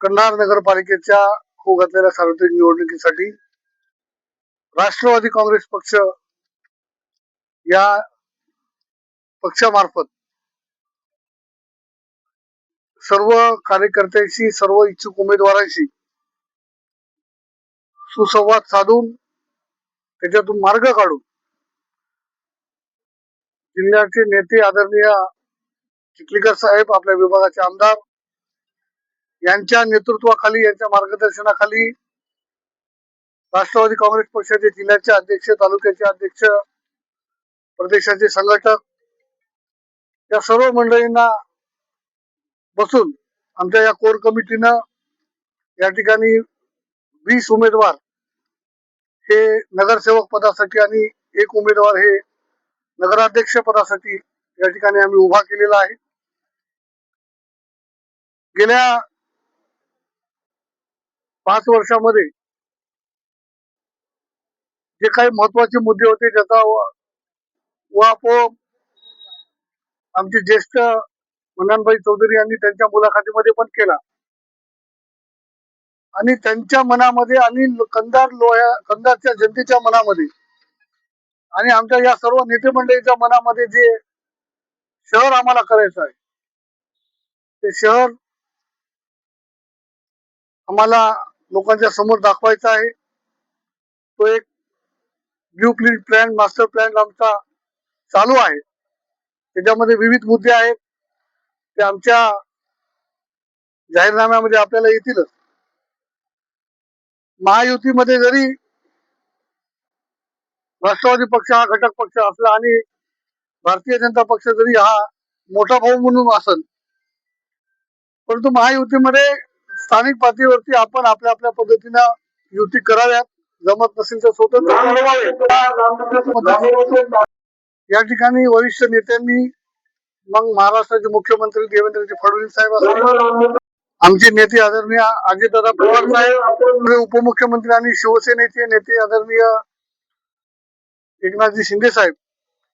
कंधार नगरपालिकेच्या होऊ घातलेल्या सार्वत्रिक निवडणुकीसाठी राष्ट्रवादी काँग्रेस पक्ष या पक्षामार्फत सर्व कार्यकर्त्यांशी सर्व इच्छुक उमेदवारांशी सुसंवाद साधून त्याच्यातून मार्ग काढून जिल्ह्याचे नेते आदरणीय चिखलीकर साहेब आपल्या विभागाचे आमदार यांच्या नेतृत्वाखाली यांच्या मार्गदर्शनाखाली राष्ट्रवादी काँग्रेस पक्षाचे जिल्ह्याचे अध्यक्ष तालुक्याचे अध्यक्ष प्रदेशाचे संघटक या सर्व मंडळींना बसून आमच्या या कोर कमिटीनं या ठिकाणी वीस उमेदवार हे नगरसेवक पदासाठी आणि एक उमेदवार हे नगराध्यक्ष पदासाठी या ठिकाणी आम्ही उभा केलेला आहे. गेल्या पाच वर्षामध्ये जे काही महत्त्वाचे मुद्दे होते त्याचा वापोप आमचे ज्येष्ठ मनानभाई चौधरी यांनी त्यांच्या मुलाखतीमध्ये पण केला. आणि त्यांच्या मनामध्ये आणि कंदार लोह्या कंदारच्या जनतेच्या मनामध्ये आणि आमच्या या सर्व नेते मंडळीच्या मनामध्ये जे शहर आम्हाला करायचं आहे ते शहर आम्हाला लोकांच्या समोर दाखवायचा आहे. तो एक blueprint plan master plan आमचा चालू आहे. त्याच्यामध्ये विविध मुद्दे आहेत. ते आमच्या जाहीरनाम्यामध्ये आपल्याला येतीलच. महायुतीमध्ये जरी राष्ट्रवादी पक्ष हा घटक पक्ष असला आणि भारतीय जनता पक्ष जरी हा मोठा भाऊ म्हणून असेल परंतु महायुतीमध्ये स्थानिक पातळीवरती आपण आपल्या आपल्या पद्धतीनं युती कराव्यात. जमत नसेल तर स्वतंत्र या ठिकाणी वरिष्ठ नेत्यांनी मग महाराष्ट्राचे मुख्यमंत्री देवेंद्रजी फडणवीस साहेब असतील आमचे नेते आदरणीय अजितदादा पवार साहेब उपमुख्यमंत्री आणि शिवसेनेचे नेते आदरणीय एकनाथजी शिंदे साहेब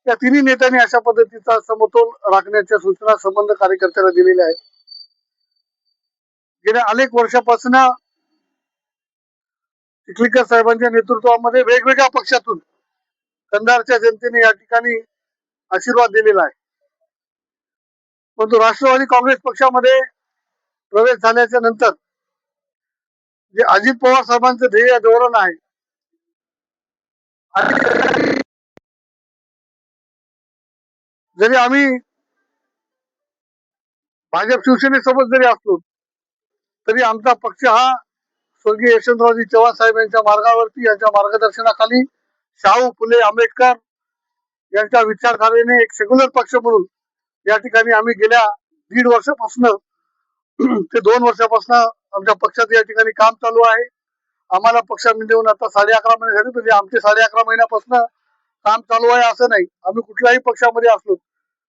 या तिन्ही नेत्यांनी अशा पद्धतीचा समतोल राखण्याच्या सूचना संबंध कार्यकर्त्याला दिलेल्या आहेत. गेल्या अनेक वर्षापासून चिखलीकर साहेबांच्या नेतृत्वामध्ये वेगवेगळ्या पक्षातून कंधारच्या जनतेने या ठिकाणी आशीर्वाद दिलेला आहे. परंतु राष्ट्रवादी काँग्रेस पक्षामध्ये प्रवेश झाल्याच्यानंतर जे अजित पवार साहेबांचं ध्येय धोरण आहे जरी आम्ही भाजप शिवसेनेसोबत जरी असलो तरी आमचा पक्ष हा स्वर्गीय यशवंतरावजी चव्हाण साहेब यांच्या मार्गावरती यांच्या मार्गदर्शनाखाली शाहू फुले आंबेडकर यांच्या विचारधारेने एक सेक्युलर पक्ष म्हणून या ठिकाणी आम्ही गेल्या दीड वर्षापासून ते दोन वर्षापासून आमच्या पक्षात या ठिकाणी काम चालू आहे. आम्हाला पक्षामध्ये येऊन आता साडे अकरा महिने झाले म्हणजे आमचे साडे अकरा महिन्यापासून काम चालू आहे असं नाही. आम्ही कुठल्याही पक्षामध्ये असलो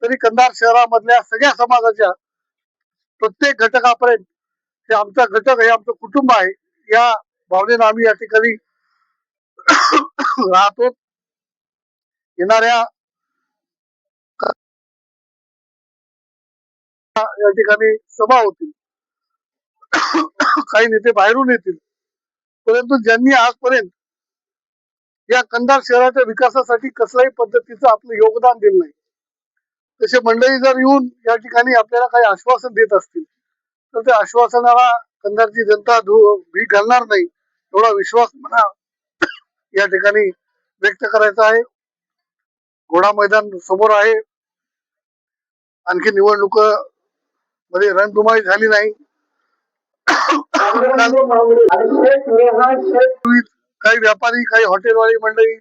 तरी कंधार शहरामधल्या सगळ्या समाजाच्या प्रत्येक घटकापर्यंत हे आमचा घटक हे आमचं कुटुंब आहे. या भावनेनं आम्ही या ठिकाणी राहतो. येणाऱ्या या ठिकाणी सभा होतील. काही नेते बाहेरून येतील. परंतु ज्यांनी आजपर्यंत या कंधार शहराच्या विकासासाठी कसल्याही पद्धतीचं आपलं योगदान दिलं नाही. तसे मंडळी जर येऊन या ठिकाणी आपल्याला काही आश्वासन देत असतील तर त्या आश्वासनाला कंधारची जनता भीक घालणार नाही एवढा विश्वास मला या ठिकाणी व्यक्त करायचा आहे. घोडा मैदान समोर आहे. आणखी निवडणूकमध्ये रणधुमाळी झाली नाही. काही व्यापारी काही हॉटेलवाली मंडळी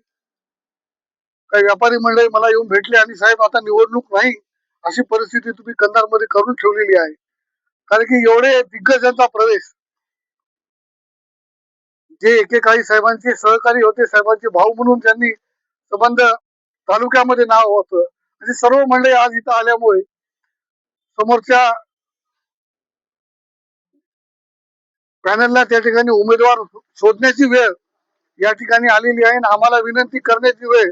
काही व्यापारी मंडळी मला येऊन भेटले आणि साहेब आता निवडणूक नाही अशी परिस्थिती तुम्ही कंधारमध्ये करून ठेवलेली आहे. कारण की एवढे दिग्गजांचा प्रवेश जे एकेकाळी साहेबांचे सहकारी होते साहेबांचे भाऊ म्हणून त्यांनी संबंध तालुक्यामध्ये नाव होतं. आणि सर्व मंडळी आज इथं आल्यामुळे समोरच्या पॅनलला त्या ठिकाणी उमेदवार शोधण्याची वेळ या ठिकाणी आलेली आहे आणि आम्हाला विनंती करण्याची वेळ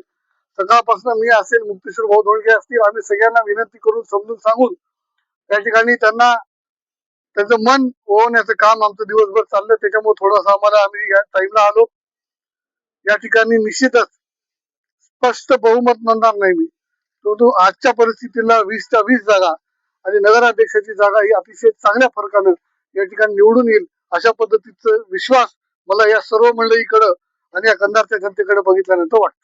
सकाळपासून मी असेल मुक्तेश्वर भाऊ धोळगे असतील आम्ही सगळ्यांना विनंती करून समजून सांगून त्या ठिकाणी त्यांना त्याचं मन ओवण्याचं काम आमचं दिवसभर चाललं त्याच्यामुळे थोडंसं आम्हाला आम्ही या टाइमला आलो. या ठिकाणी निश्चितच स्पष्ट बहुमत म्हणणार नाही मी. परंतु आजच्या परिस्थितीला वीसच्या वीस जागा आणि नगराध्यक्षाची जागा ही अतिशय चांगल्या फरकानं या ठिकाणी निवडून येईल अशा पद्धतीचा विश्वास मला या सर्व मंडळीकडं आणि या कंधारच्या जनतेकडे बघितल्यानंतर वाटतं.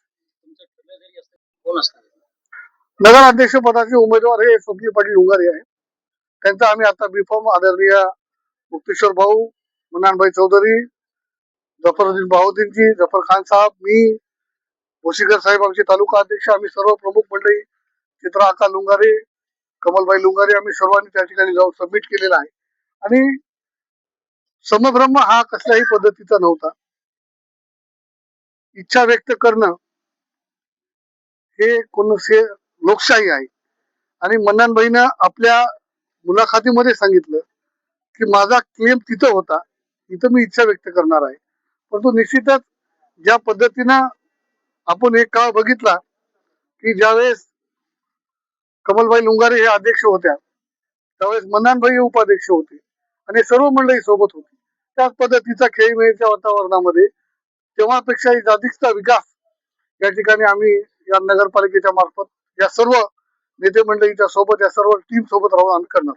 नगराध्यक्ष पदाचे उमेदवार हे स्वप्नील पाटील उंगारे आहे त्यांचा आम्ही आता बीफॉर्म आदरणीय मुक्तेश्वर भाऊ मुनानभाई चौधरी जफरुद्दीन बाहुद्दीनजी जफर खान साहेब मी भोशीकर साहेब आमचे तालुका अध्यक्ष आम्ही सर्व प्रमुख मंडळी चित्रा आका लुंगारे कमलबाई लुंगारे आम्ही सर्वांनी त्या ठिकाणी जाऊन सबमिट केलेला आहे. आणि समभ्रम हा कसल्याही पद्धतीचा नव्हता. इच्छा व्यक्त करणं हे कोण लोकशाही आहे. आणि मन्नानबाईनं आपल्या मुलाखतीमध्ये सांगितलं की माझा क्लेम तिथं होता. तिथं मी इच्छा व्यक्त करणार आहे. परंतु निश्चितच ज्या पद्धतीनं आपण एक काळ बघितला की ज्यावेळेस कमलबाई लुंगारे हे अध्यक्ष होत्या त्यावेळेस मनानभाई हे उपाध्यक्ष होते आणि सर्व मंडळी सोबत होती. त्याच पद्धतीचा खेळीमेळीच्या वातावरणामध्ये तेव्हापेक्षा अधिकचा विकास या ठिकाणी आम्ही या नगरपालिकेच्या मार्फत या सर्व नेते मंडळीच्या सोबत या सर्व टीम सोबत राहून आम्ही करणार